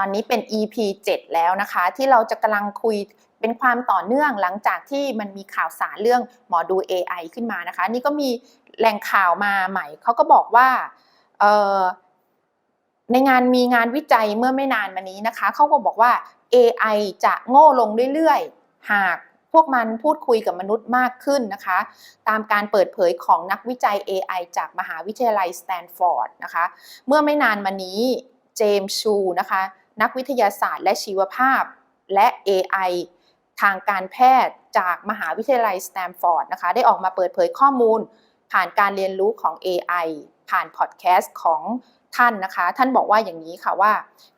อนนี้เป็น EP 7 แล้วนะคะ ที่เราจะกำลังคุยเป็นความต่อเนื่องหลังจากที่มันมีข่าวสารเรื่องหมอดู AI ขึ้นมานะคะ นี่ก็มีแหล่งข่าวมาใหม่เขาก็บอกว่าในงานมีงานวิจัยเมื่อไม่นานมานี้นะคะเขาก็บอกว่า AI จะโง่ลงเรื่อยๆ หากพวกมันพูดคุยกับมนุษย์มากขึ้นนะคะ ตามการเปิดเผยของนักวิจัย AI จากมหาวิทยาลัยสแตนฟอร์ดนะคะ เมื่อไม่นานมานี้ เจมส์ชูนะคะ นักวิทยาศาสตร์ และชีวภาพ และ AI ทางการแพทย์จากมหาวิทยาลัยสแตนฟอร์ดนะคะ ได้ออกมาเปิดเผยข้อมูล ผ่านการเรียนรู้ของ AI ผ่านพอดแคสต์ของท่านนะคะ ท่านบอกว่าอย่างนี้ค่ะว่า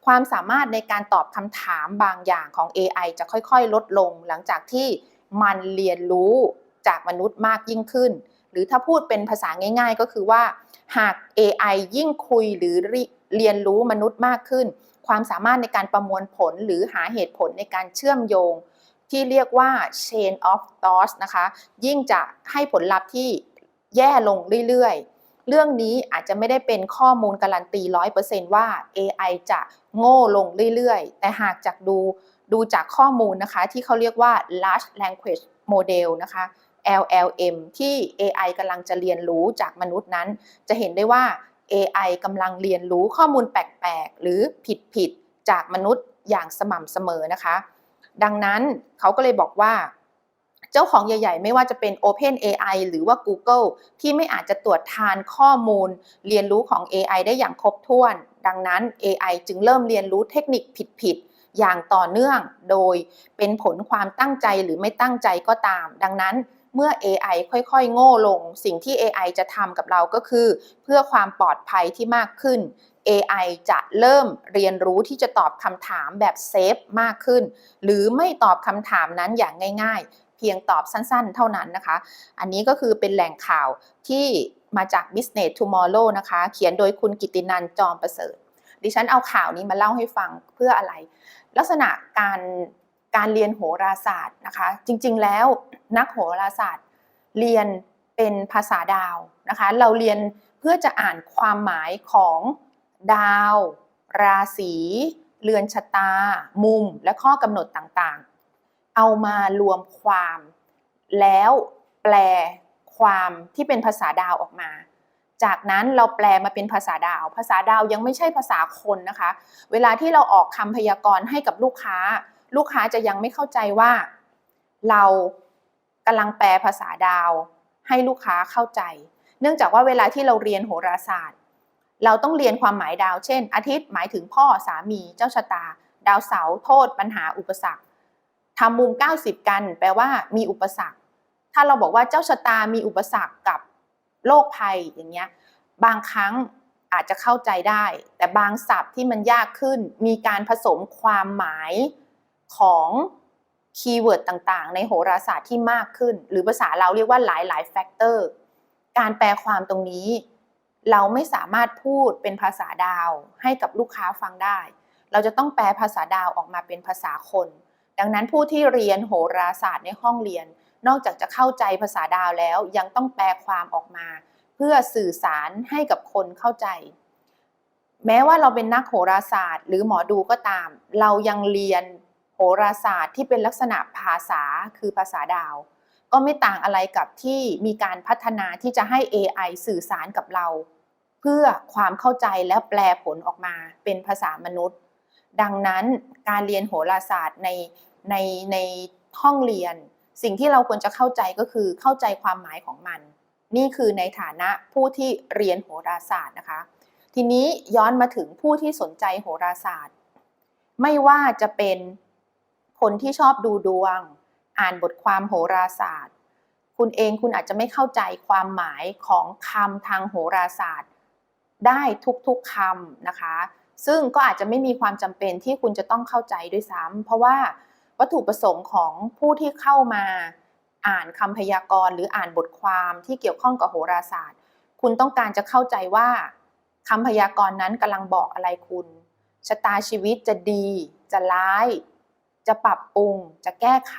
ความสามารถในการตอบคำถามบางอย่างของ AI จะค่อยๆ ลดลง หลังจากที่มันเรียนรู้จากมนุษย์มากยิ่งขึ้น หรือถ้าพูดเป็นภาษาง่าย ๆ ก็คือว่า หาก AI ยิ่งคุยหรือเรียนรู้มนุษย์มากขึ้น ความสามารถในการประมวลผลหรือหาเหตุผลในการเชื่อมโยง ที่เรียกว่า chain of thoughts นะคะ ยิ่งจะให้ผลลัพธ์ที่แย่ลงเรื่อยๆ เรื่องนี้อาจจะไม่ได้เป็นข้อมูลการันตี 100%ว่า AI จะโง่ลงเรื่อยๆ แต่หากจากดูดูจากข้อมูลนะคะ ที่เขาเรียกว่า large language model นะคะ LLM ที่ AI กำลังจะเรียนรู้จากมนุษย์นั้น จะเห็นได้ว่า AI กำลังเรียนรู้ข้อมูลแปลกๆ หรือผิดๆ จากมนุษย์อย่างสม่ำเสมอนะคะ ดังนั้นเขาก็เลยบอกว่า เจ้าของใหญ่ๆ ไม่ว่าจะเป็น Open AI หรือว่า Google ที่ไม่อาจจะตรวจทานข้อมูล เรียนรู้ของ AI ได้อย่างครบถ้วน ดังนั้น AI จึงเริ่มเรียนรู้เทคนิคผิดๆอย่างต่อเนื่องโดยเป็นผลความตั้งใจหรือไม่ตั้งใจก็ตาม ดังนั้น เมื่อ AI ค่อยๆ โง่ลง สิ่งที่ AI จะทำกับเราก็คือ เพื่อความปลอดภัยที่มากขึ้น AI จะเริ่มเรียนรู้ที่จะตอบคำถามแบบเซฟมากขึ้น หรือไม่ตอบคำถามนั้นอย่างง่าย ๆ เพียงตอบสั้นๆ เท่านั้นนะคะ อันนี้ก็คือเป็นแหล่งข่าวที่มาจาก Business Tomorrow นะคะ เขียนโดยคุณกิตินันจอมประเสริฐ ดิฉันเอาข่าวนี้มาเล่าให้ฟังเพื่ออะไร ลักษณะการ การเรียนโหราศาสตร์นะคะ จริงๆแล้วนักโหราศาสตร์เรียนเป็นภาษาดาวนะคะ เราเรียนเพื่อจะอ่านความหมายของดาว ราศีเรือนชะตา มุม และข้อกำหนดต่างๆ เอามารวมความ แล้วแปลความที่เป็นภาษาดาวออกมา จากนั้นเราแปลมาเป็นภาษาดาว ภาษาดาวยังไม่ใช่ภาษาคนนะคะ เวลาที่เราออกคำพยากรณ์ให้กับลูกค้า ลูกค้าจะยังไม่เข้าใจว่า เรากำลังแปลภาษาดาว ให้ลูกค้าเข้าใจ เนื่องจากว่าเวลาที่เราเรียนโหราศาสตร์ เราต้องเรียนความหมายดาว เช่น อาทิตย์หมายถึงพ่อสามีเจ้าชะตา ดาวเสาร์โทษ ปัญหาอุปสรรคทำมุม 90 กัน แปลว่ามีอุปสรรค ถ้าเราบอกว่าเจ้าชะตามีอุปสรรคกับโรคภัยอย่างเงี้ยบางครั้งอาจจะเข้าใจได้ แต่บางศัพท์ที่มันยากขึ้น มีการผสมความหมาย ของคีย์เวิร์ดต่างๆ ในโหราศาสตร์ที่มากขึ้น หรือภาษาเราเรียกว่าหลายๆแฟกเตอร์การแปลความตรงนี้ เราไม่สามารถพูดเป็นภาษาดาวให้กับลูกค้าฟังได้ เราจะต้องแปลภาษาดาวออกมาเป็นภาษาคน ดังนั้นผู้ที่เรียนโหราศาสตร์ในห้องเรียน นอกจากจะเข้าใจภาษาดาวแล้วยังต้องแปลความออกมา เพื่อสื่อสารให้กับคนเข้าใจแม้ว่าเราเป็นนักโหราศาสตร์ หรือหมอดูก็ตาม เรายังเรียน ราศาสตร์ที่เป็นลักษณะภาษาคือภาษาดาว ก็ไม่ต่างอะไรกับที่มีการพัฒนาที่จะให้ AI สื่อสารกับเรา เพื่อความเข้าใจและแปลผลออกมาเป็นภาษามนุษย์ ดังนั้นการเรียนโหราศาสตร์ในในในห้องเรียน สิ่งที่เราควรจะเข้าใจก็คือเข้าใจความหมายของมัน นี่คือในฐานะผู้ที่เรียนโหราศาสตร์นะคะ ทีนี้ย้อนมาถึงผู้ที่สนใจโหราศาสตร์ ไม่ว่าจะเป็น คนที่ชอบดูดวง อ่านบทความโหราศาสตร์ คุณเองคุณอาจจะไม่เข้าใจความหมายของคำทางโหราศาสตร์ ได้ทุกๆคำนะคะ ซึ่งก็อาจจะไม่มีความจำเป็นที่คุณจะต้องเข้าใจด้วยซ้ำเพราะว่าวัตถุประสงค์ของผู้ที่เข้ามาอ่านคำพยากรณ์หรืออ่านบทความที่เกี่ยวข้องกับโหราศาสตร์ คุณต้องการจะเข้าใจว่าคำพยากรณ์นั้นกำลังบอกอะไรคุณชะตาชีวิตจะดี จะร้าย จะปรับปรุง จะแก้ไข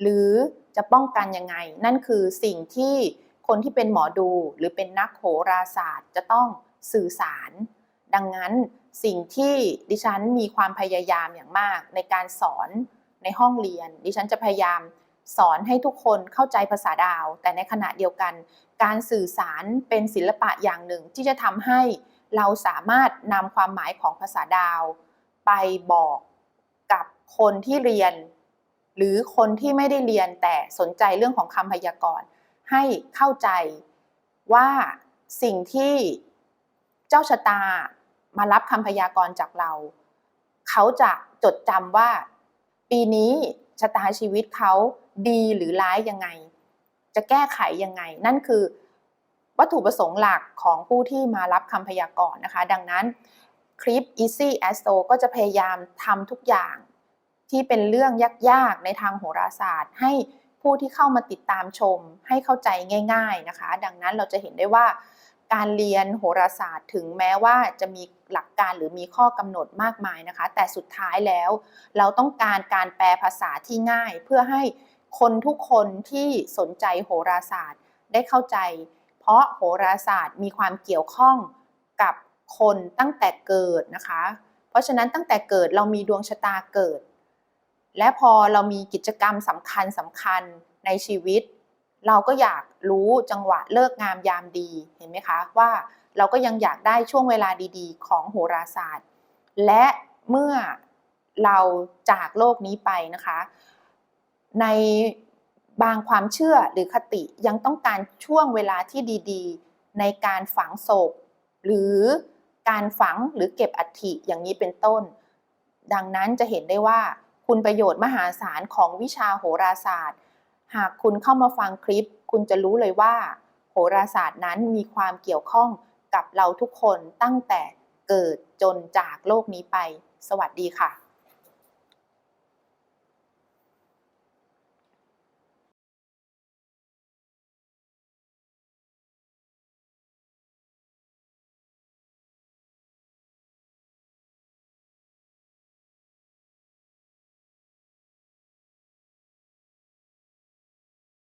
หรือจะป้องกันยังไง นั่นคือสิ่งที่คนที่เป็นหมอดูหรือเป็นนักโหราศาสตร์ จะต้องสื่อสาร ดังนั้นสิ่งที่ดิฉันมีความพยายามอย่างมากในการสอนในห้องเรียน ดิฉันจะพยายามสอนให้ทุกคนเข้าใจภาษาดาว แต่ในขณะเดียวกัน การสื่อสารเป็นศิลปะอย่างหนึ่งที่จะทำให้เราสามารถนำความหมายของภาษาดาว ไปบอก คนที่เรียน หรือคนที่ไม่ได้เรียนแต่สนใจเรื่องของคำพยากรณ์ให้เข้าใจว่าสิ่งที่เจ้าชะตามารับคำพยากรณ์จากเรา เขาจะจดจำว่า ปีนี้ชะตาชีวิตเขาดีหรือร้ายยังไง จะแก้ไขยังไง นั่นคือวัตถุประสงค์หลักของผู้ที่มารับคำพยากรณ์นะคะ ดังนั้นคลิป Easy Astro ก็จะพยายามทำทุกอย่าง ที่เป็นเรื่องยากๆในทางโหราศาสตร์ ให้ผู้ที่เข้ามาติดตามชม ให้เข้าใจง่าย ๆนะคะ ดังนั้นเราจะเห็นได้ว่าการเรียนโหราศาสตร์ถึงแม้ว่าจะมีหลักการหรือมีข้อกำหนดมากมายนะคะ แต่สุดท้ายแล้ว เราต้องการการแปลภาษาที่ง่าย เพื่อให้คนทุกคนที่สนใจโหราศาสตร์ได้เข้าใจ เพราะโหราศาสตร์มีความเกี่ยวข้องกับคนตั้งแต่เกิดนะคะ เพราะฉะนั้นตั้งแต่เกิดเรามีดวงชะตาเกิด และพอเรามีกิจกรรมสำคัญสำคัญในชีวิต เราก็อยากรู้จังหวะเลิกงามยามดีเห็นไหมคะว่าเราก็ยังอยากได้ช่วงเวลาดีๆ ของโหราศาสตร์ และเมื่อเราจากโลกนี้ไปนะคะ ในบางความเชื่อหรือคติยังต้องการช่วงเวลาที่ดีๆ ในการฝังศพ หรือการฝังหรือเก็บอัฐิอย่างนี้เป็นต้น ดังนั้นจะเห็นได้ว่า คุณประโยชน์มหาศาลของวิชาโหราศาสตร์ หากคุณเข้ามาฟังคลิป คุณจะรู้เลยว่า โหราศาสตร์นั้นมีความเกี่ยวข้องกับเราทุกคนตั้งแต่เกิดจนจากโลกนี้ไป สวัสดีค่ะ